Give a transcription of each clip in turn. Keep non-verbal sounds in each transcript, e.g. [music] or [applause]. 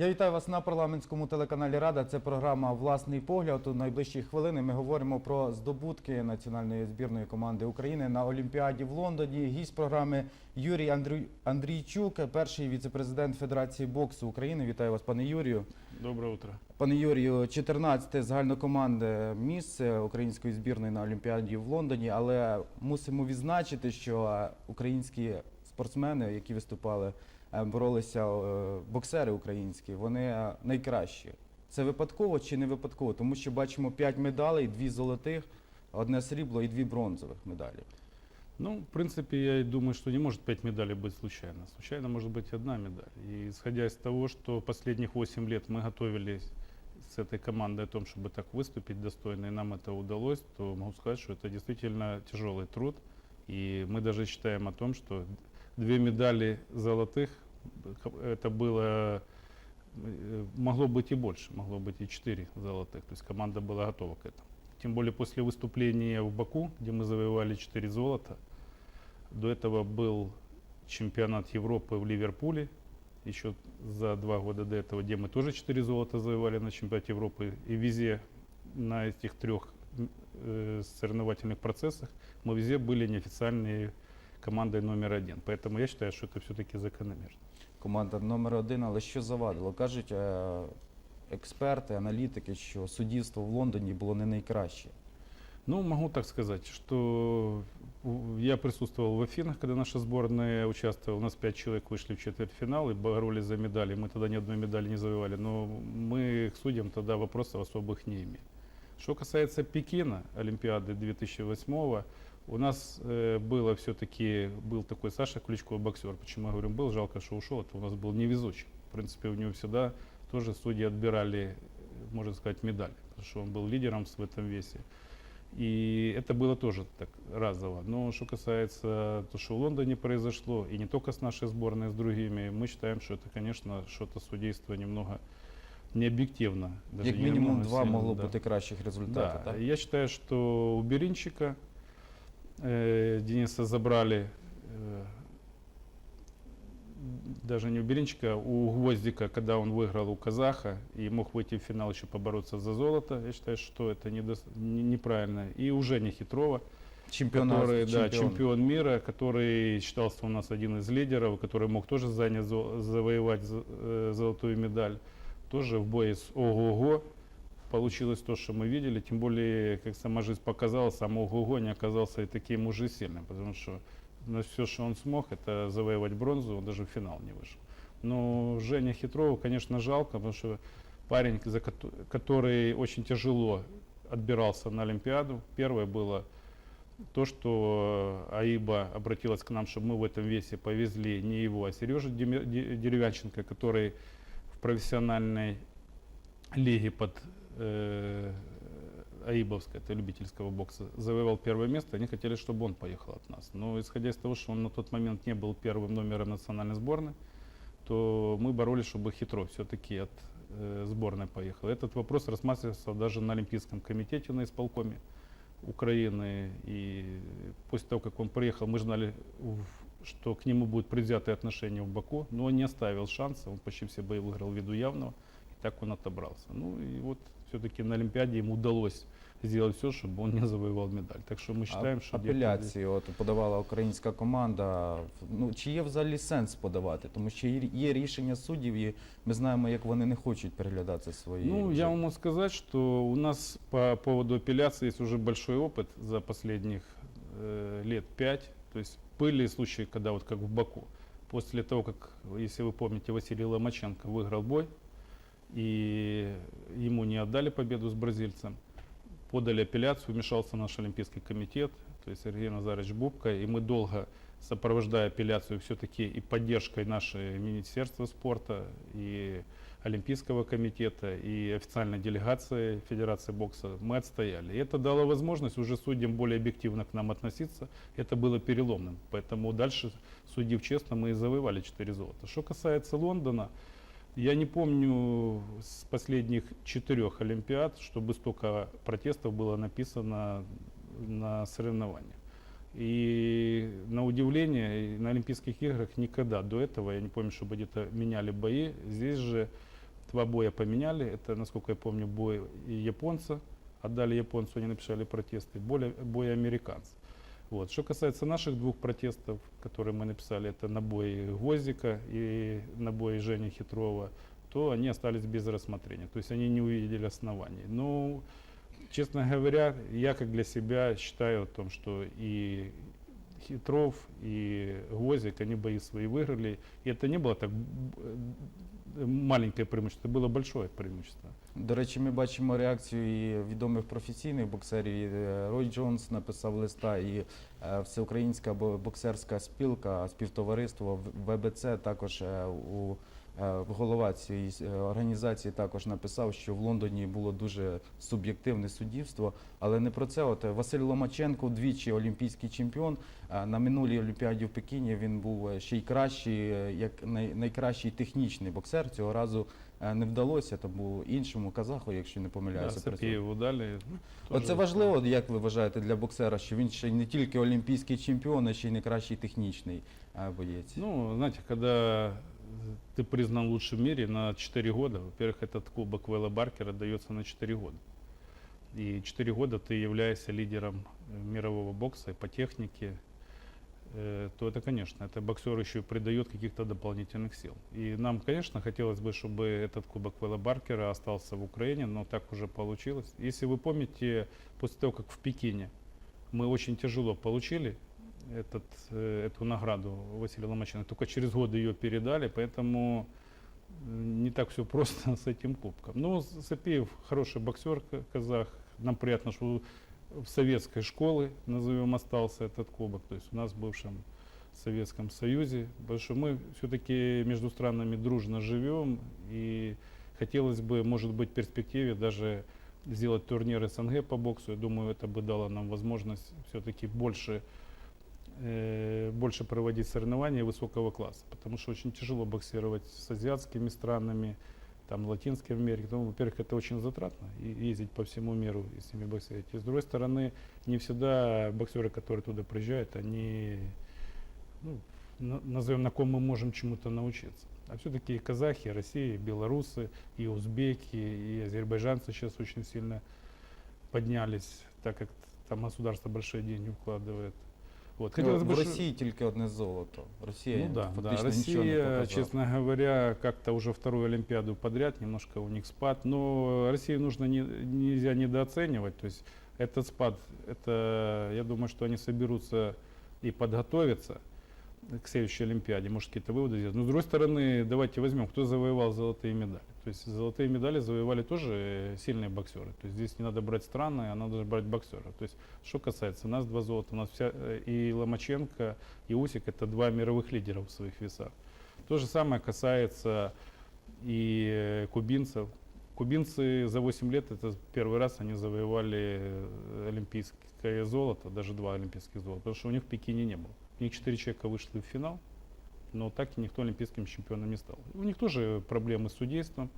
Я вітаю вас на парламентському телеканалі Рада. Це програма Власний погляд. У найближчі хвилини ми говоримо про здобутки національної збірної команди України на Олімпіаді в Лондоні. Гість програми Юрій Андрій... Андрійчук, перший віцепрезидент Федерації боксу України. Вітаю вас, пане Юрію. Доброе утро. Пане Юрію, 14-те загальнокомандне місце української збірної на Олімпіаді в Лондоні, але мусимо відзначити, що українські спортсмени, які виступали, боролися е, боксери українські, вони е, найкращі. Це випадково чи не випадково? Тому що бачимо 5 медалей, 2 золотих, одне срібло і 2 бронзових медалі. Ну, в принципе, я и думаю, что не может пять медалей быть случайно. Случайно может быть одна медаль. И исходя из того, что последних 8 лет мы готовились с этой командой о том, чтобы так выступить достойно, и нам это удалось, то могу сказать, что это действительно тяжелый труд. И мы даже считаем о том, что две медали золотых, это было, э, могло быть и больше, могло быть и четыре золотых. То есть команда была готова к этому. Тем более после выступления в Баку, где мы завоевали 4 золота, до этого был чемпионат Европы в Ливерпуле, еще за два года до этого, где мы тоже 4 золота завоевали на чемпионате Европы. И везде на этих трех э, соревновательных процессах мы везде были неофициальной командой номер один. Поэтому я считаю, что это все-таки закономерно. Команда номер один, але що завадило? Кажуть е, експерти, аналітики, що суддівство в Лондоні було не найкраще. Ну, могу так сказать, что у- я присутствовал в Афинах, когда наша сборная участвовала. У нас пять человек вышли в четвертьфинал и боролись за медали. Мы тогда ни одной медали не завоевали, но мы к судьям тогда вопросов особых не имели. Что касается Пекина, Олимпиады 2008 у нас э, было все-таки, был такой Саша Ключко, боксер. Почему я говорю был, жалко, что ушел, это у нас был невезучий. В принципе, у него всегда тоже судьи отбирали, э, можно сказать, медали, потому что он был лидером в этом весе. И это было тоже так разово. Но что касается того, что в Лондоне произошло, и не только с нашей сборной, с другими, мы считаем, что это, конечно, что-то судейство немного необъективно. даже Як не мінімум немного два сильно, могло да. бути кращих результатів. Да, Так? я считаю, что у Беринчика э, Дениса забрали, э, даже не у Беринчика, а у Гвоздика, когда он выиграл у Казаха и мог выйти в финал еще побороться за золото. Я считаю, что это недос- не- неправильно. И у Жени Хитрова, Чемпіонат, который, да, чемпіон. чемпион мира, который считался у нас один из лидеров, который мог тоже занять, завоевать э, золотую медаль, тоже в бое с Ого-го получилось то, что мы видели. Тем более, как сама жизнь показала, сам Ого-го не оказался и таким уже сильным, потому что на все, что он смог, это завоевать бронзу, он даже в финал не вышел. Но Женя Хитрову, конечно, жалко, потому что парень, за кото- который очень тяжело отбирался на Олимпиаду. Первое было то, что Аиба обратилась к нам, чтобы мы в этом весе повезли не его, а Сережу Деревянченко, который в профессиональной лиге под э, Аибовской, это любительского бокса, завоевал первое место. Они хотели, чтобы он поехал от нас. Но исходя из того, что он на тот момент не был первым номером национальной сборной, то мы боролись, чтобы хитро все-таки от э, сборной поехал. Этот вопрос рассматривался даже на Олимпийском комитете на исполкоме Украины. И после того, как он приехал, мы знали, что к нему будут предвзятые отношения в Баку, но он не оставил шанса, он почти все бои выиграл ввиду явного, и так он отобрался. Ну и вот все-таки на Олимпиаде ему удалось сделать все, чтобы он не завоевал медаль. Так что мы считаем, А что... где-то апеляції от подавала українська команда. Ну чи є взагалі сенс подавати? Тому що є- є рішення суддів, і ми знаємо, як вони не хочуть переглядати свої. Ну, я вам могу сказать, что у нас по поводу апелляции есть уже большой опыт за последних э, лет пять. То есть были случаи, когда вот как в Баку, после того, как, если вы помните, Василий Ломаченко выиграл бой, и ему не отдали победу с бразильцем, подали апелляцию, вмешался наш Олимпийский комитет, то есть Сергей Назарович Бубка, и мы долго, сопровождая апелляцию все-таки и поддержкой нашего Министерства спорта, и Олимпийского комитета, и официальной делегации Федерации бокса, мы отстояли. И это дало возможность уже судьям более объективно к нам относиться. Это было переломным. Поэтому дальше, судив честно, мы и завоевали 4 золота. Что касается Лондона, я не помню с последних четырех Олимпиад, чтобы столько протестов было написано на соревнованиях. И на удивление, на Олимпийских играх никогда до этого, я не помню, чтобы где-то меняли бои. Здесь же два боя поменяли. Это, насколько я помню, бой японца. Отдали японцу, они написали протесты. Бой, бой американца. Вот. Что касается наших двух протестов, которые мы написали, это на бой Гвоздика и на бой Жени Хитрова, то они остались без рассмотрения. То есть они не увидели оснований. Ну, честно говоря, я как для себя считаю о том, что и Хитров, и Гвоздик, они бои свои выиграли. И это не было так маленькое преимущество, було большое преимущество. До речі, ми бачимо реакцію і відомих професійних боксерів. І, е, Рой Джонс написав листа, і е, Всеукраїнська боксерська спілка, співтовариство ВБЦ також е, у голова цієї е, організації також написав, що в Лондоні було дуже суб'єктивне суддівство. Але не про це. От е, Василь Ломаченко, двічі олімпійський чемпіон. е, На минулій олімпіаді в Пекіні він був е, ще й кращий, е, як най- найкращий технічний боксер. Цього разу е, не вдалося, тому іншому казаху, якщо не помиляюся. Сапееву дали. ну, Оце важливо, як ви вважаєте, для боксера, що він ще не тільки олімпійський чемпіон, а ще й найкращий технічний е, боєць. Ну, знаете, когда э, ты признан лучшим в мире на 4 года, во-первых, этот кубок Вэлла Баркера дается на 4 года. И 4 года ты являешься лидером э, мирового бокса по технике, э, то это, конечно, это боксер еще придает каких-то дополнительных сил. И нам, конечно, хотелось бы, чтобы этот кубок Вэлла Баркера остался в Украине, но так уже получилось. Если вы помните, после того, как в Пекине мы очень тяжело получили этот, э, эту награду Василия Ломаченко, только через год ее передали, поэтому э, не так все просто [laughs] с этим кубком. Ну, Сапеев хороший боксер, ка- казах. Нам приятно, что в советской школе, назовем, остался этот кубок. То есть у нас в бывшем Советском Союзе. Потому что мы все-таки между странами дружно живем. И хотелось бы, может быть, в перспективе даже сделать турнир СНГ по боксу. Я думаю, это бы дало нам возможность все-таки больше, больше проводить соревнования высокого класса. Потому что очень тяжело боксировать с азиатскими странами, там, Латинской Америки. Ну, во-первых, это очень затратно, ездить по всему миру и с ними боксировать. И с другой стороны, не всегда боксеры, которые туда приезжают, они, ну, на- назовем, на ком мы можем чему-то научиться. А все-таки и казахи, и Россия, и белорусы, и узбеки, и азербайджанцы сейчас очень сильно поднялись, так как там государство большие деньги вкладывает. Вот. Ну, Хотелось в бы, ш- Росії тільки одне золото. Росія ну да, да. фактично нічого не Россия, показала. честно говоря, как-то уже вторую Олимпиаду подряд, немножко у них спад. Но Россию нужно не, нельзя недооценивать. То есть этот спад, это, я думаю, что они соберутся и подготовятся к следующей Олимпиаде, может какие-то выводы сделать. Но с другой стороны, давайте возьмем, кто завоевал золотые медали. То есть золотые медали завоевали тоже сильные боксеры. То есть здесь не надо брать страны, а надо брать боксеров. То есть что касается нас два золота, у нас вся э, и Ломаченко, и Усик это два мировых лидера в своих весах. То же самое касается и э, кубинцев. Кубинцы за 8 лет, это первый раз они завоевали э, олимпийское золото, даже два олимпийских золота, потому что у них в Пекине не было. У них 4 человека вышли в финал, но так и никто олимпийским чемпионом не стал. У них тоже проблемы с судейством,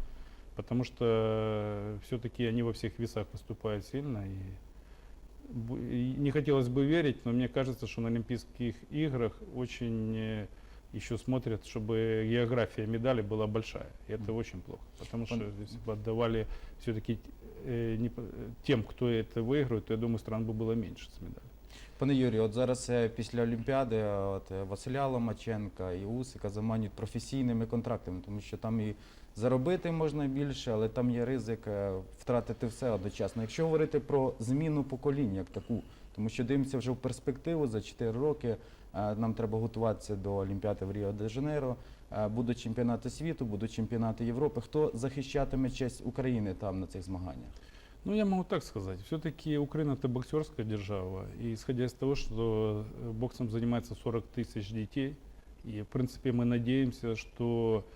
потому что все-таки они во всех весах выступают сильно. И не хотелось бы верить, но мне кажется, что на Олимпийских играх очень э, еще смотрят, чтобы география медали была большая. И это очень плохо, потому что если бы отдавали все-таки тем, кто это выигрывает, то я думаю, стран бы было меньше с медалью. Пане Юрію, от зараз е, після Олімпіади е, от, е, Василя Ломаченка і Усика заманюють професійними контрактами, тому що там і заробити можна більше, але там є ризик втратити все одночасно. Якщо говорити про зміну покоління як таку, тому що дивимося вже в перспективу за 4 роки. Нам треба готуватися до Олімпіади в Ріо де Жанейро. Будуть чемпіонати світу, будуть чемпіонати Європи. Хто захищатиме честь України там на цих змаганнях? Ну, я могу так сказать. Все-таки Украина это боксерская держава. И исходя из того, что э, боксом занимается 40 тысяч детей, и в принципе мы надеемся, что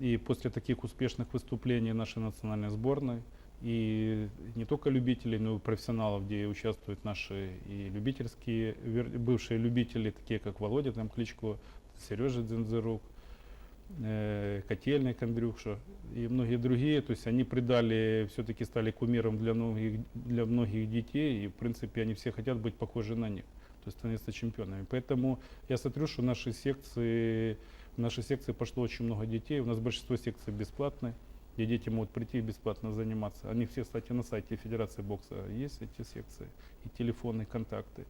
и после таких успешных выступлений нашей национальной сборной, и не только любителей, но и профессионалов, где участвуют наши и любительские, бывшие любители, такие как Володя там Кличко, Сережа Дзензерук, Котельник Андрюша и многие другие, то есть они придали, все-таки стали кумиром для многих, для многих детей, и в принципе они все хотят быть похожи на них, то есть становиться чемпионами. Поэтому я смотрю, что наши секции, в наши секции пошло очень много детей, у нас большинство секций бесплатные, где дети могут прийти и бесплатно заниматься. Они все, кстати, на сайте Федерации бокса есть эти секции и телефонные контакты.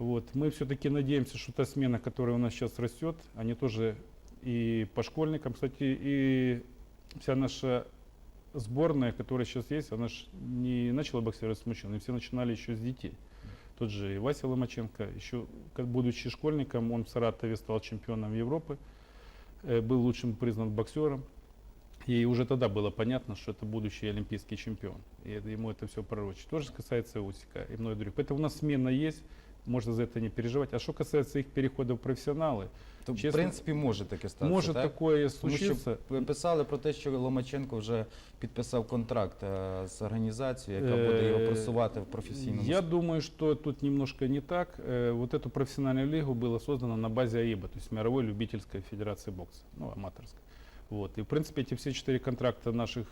Вот. Мы все-таки надеемся, что та смена, которая у нас сейчас растет, они тоже и по школьникам, кстати, и вся наша сборная, которая сейчас есть, она ж не начала боксировать с мужчин, и все начинали еще с детей. Тот же и Вася Ломаченко, еще будучи школьником, он в Саратове стал чемпионом Европы, э, был лучшим признан боксером. И уже тогда было понятно, что это будущий олимпийский чемпион. И ему это все пророчит. То же касается Усика и многих других. Поэтому у нас смена есть, можно за это не переживать. А что касается их перехода в профессионалы, То, в Чесно, принципі, може таке статися. может так? такое Тому що случиться. п- писали про те, що Ломаченко вже підписав контракт е, з організацією, яка Е, буде його просувати в професійному Я думаю, что тут немножко не так. Э, Вот эту профессиональную лигу было создано на базе АИБа, то есть Мировой любительской федерации бокса, ну, аматорской. Вот. И, в принципе, эти все четыре контракта наших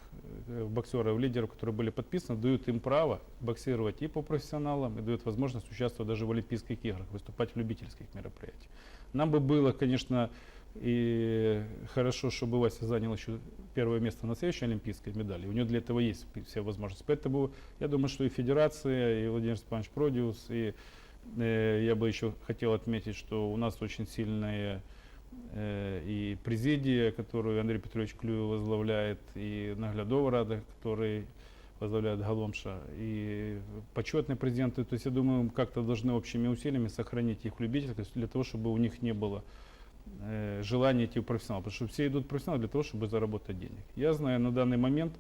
э, боксеров, лидеров, которые были подписаны, дают им право боксировать и по профессионалам, и дают возможность участвовать даже в Олимпийских играх, выступать в любительских мероприятиях. Нам бы было, конечно, и хорошо, чтобы Вася занял еще первое место на следующей олимпийской медали. У него для этого есть все возможности. Поэтому я думаю, что и Федерация, и Владимир Степанович Продиус, и э, я бы еще хотел отметить, что у нас очень сильная э, и президия, которую Андрей Петрович Клюев возглавляет, и Наглядова Рада, который возглавляет Галомша, и почетные президенты. То есть я думаю, как-то должны общими усилиями сохранить их любительскость для того, чтобы у них не было э, желания идти в профессионал. Потому что все идут в профессионал для того, чтобы заработать денег. Я знаю на данный момент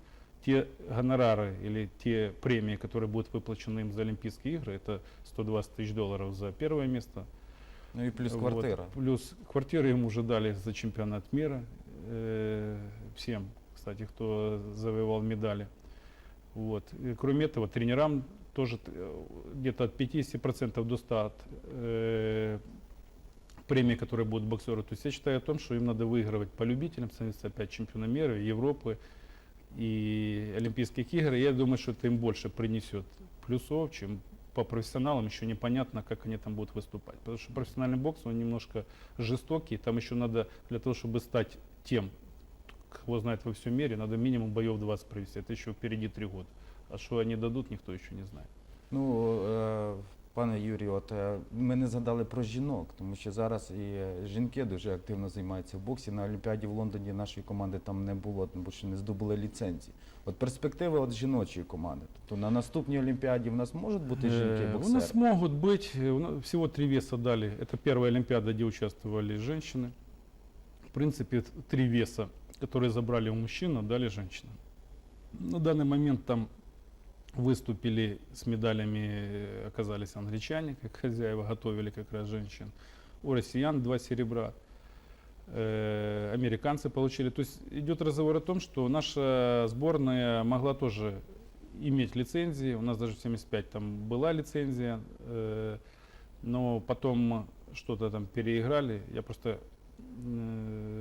те гонорары или те премии, которые будут выплачены им за Олимпийские игры, это 120 тысяч долларов за первое место. Ну і плюс Вот. квартира. Плюс квартиры им уже дали за чемпионат мира. э, всем, кстати, кто завоевал медали. Вот. И кроме этого, тренерам тоже э, где-то от 50% до 100 от э, премий, которые будут боксеры. То есть я считаю о том, что им надо выигрывать по любителям, становиться опять чемпионом мира, Европы и Олимпийских игр. И я думаю, что это им больше принесет плюсов, чем по профессионалам еще непонятно, как они там будут выступать. Потому что профессиональный бокс, он немножко жестокий. Там еще надо, для того, чтобы стать тем, кого знает во всем мире, надо минимум боев 20 провести. Это еще впереди три года. А что они дадут, никто еще не знает. Ну, е, пане Юрію, от е, ми не згадали про жінок, тому що зараз і е, жінки дуже активно займаються в боксі. На Олімпіаді в Лондоні нашої команди там не було, тому що не здобули ліцензії. От перспективи от жіночої команди. Тобто на наступній Олімпіаді в нас можуть бути Э, У жінки-боксери? нас могут быть, э, у нас всего три веса дали. Это первая Олимпиада, где участвовали женщины. В принципе, т- три веса, которые забрали у мужчин, дали женщинам. На данный момент там выступили с медалями, э, оказались англичане, как хозяева, готовили как раз женщин. У россиян два серебра. Э, Американцы получили. То есть идет разговор о том, что наша сборная могла тоже иметь лицензии. У нас даже в 75 там была лицензия, э, но потом что-то там переиграли. Я просто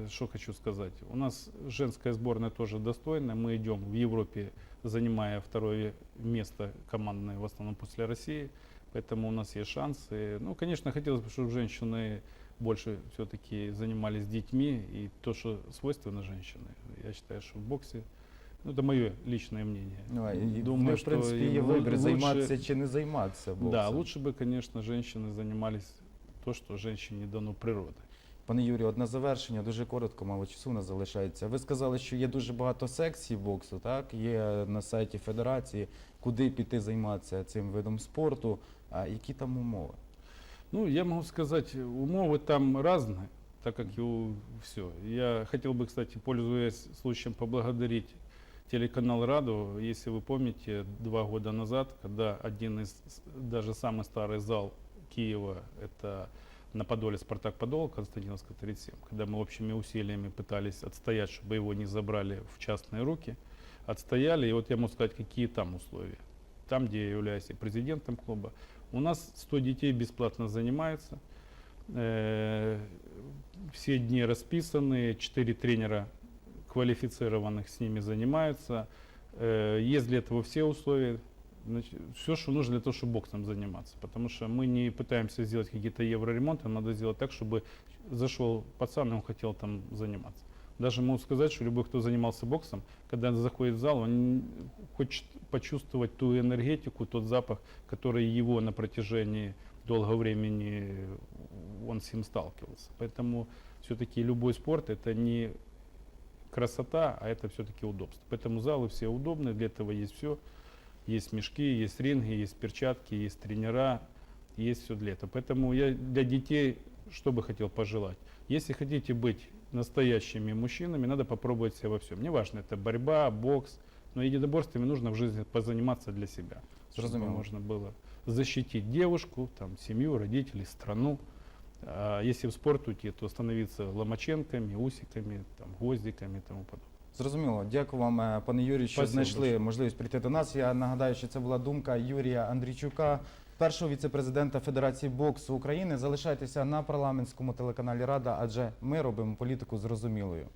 что хочу сказать. У нас женская сборная тоже достойная. Мы идем в Европе, занимая второе место командное, в основном после России. Поэтому у нас есть шансы. Ну, конечно, хотелось бы, чтобы женщины больше все-таки занимались детьми и то, что свойственно женщины. Я считаю, что в боксе, ну, это мое личное мнение. Ну, а, і, Думаю, ми, в что принципі, им є вибір, лучше- займатися чи не займатися боксом. Да, лучше бы, конечно, женщины занимались то, что женщине дано природой. Пане Юрію, от на завершення дуже коротко, мало часу у нас залишається. Ви сказали, що є дуже багато секцій боксу, так? Є на сайті Федерації, куди піти займатися цим видом спорту. А які там умови? Ну, я могу сказать, умовы там разные, так как и у все. Я хотел бы, кстати, пользуясь случаем, поблагодарить телеканал Раду. Если вы помните, два года назад, когда один из, с- даже самый старый зал Киева, это на Подоле Спартак Подол, Константиновская 37, когда мы общими усилиями пытались отстоять, чтобы его не забрали в частные руки, отстояли. И вот я могу сказать, какие там условия. Там, где я являюсь и президентом клуба, у нас 100 детей бесплатно занимаются. Э, Все дни расписаны, 4 тренера квалифицированных с ними занимаются. Э, Есть для этого все условия. Все, что нужно для того, чтобы боксом заниматься. Потому что мы не пытаемся сделать какие-то евроремонты, надо сделать так, чтобы зашел пацан, и он хотел там заниматься. Даже могу сказать, что любой, кто занимался боксом, когда заходит в зал, он хочет почувствовать ту энергетику, тот запах, который его на протяжении долгого времени он с ним сталкивался. Поэтому все-таки любой спорт это не красота, а это все-таки удобство. Поэтому залы все удобные, для этого есть все. Есть мешки, есть ринги, есть перчатки, есть тренера, есть все для этого. Поэтому я для детей что бы хотел пожелать. Если хотите быть настоящими мужчинами, надо попробовать себя во всем. Неважно, это борьба, бокс, но единоборствами нужно в жизни позаниматься для себя. Чтобы можно было защитить девушку, там, семью, родителей, страну. А если в спорт уйти, то становиться ломаченками, усиками, там, гвоздиками и тому подобное. Зрозуміло. Дякую вам, е, пане Юрій, що Спасибо знайшли дуже. можливість прийти до нас. Я нагадаю, що це була думка Юрія Андрійчука, першого віце-президента Федерації боксу України. Залишайтеся на парламентському телеканалі Рада, адже ми робимо політику зрозумілою.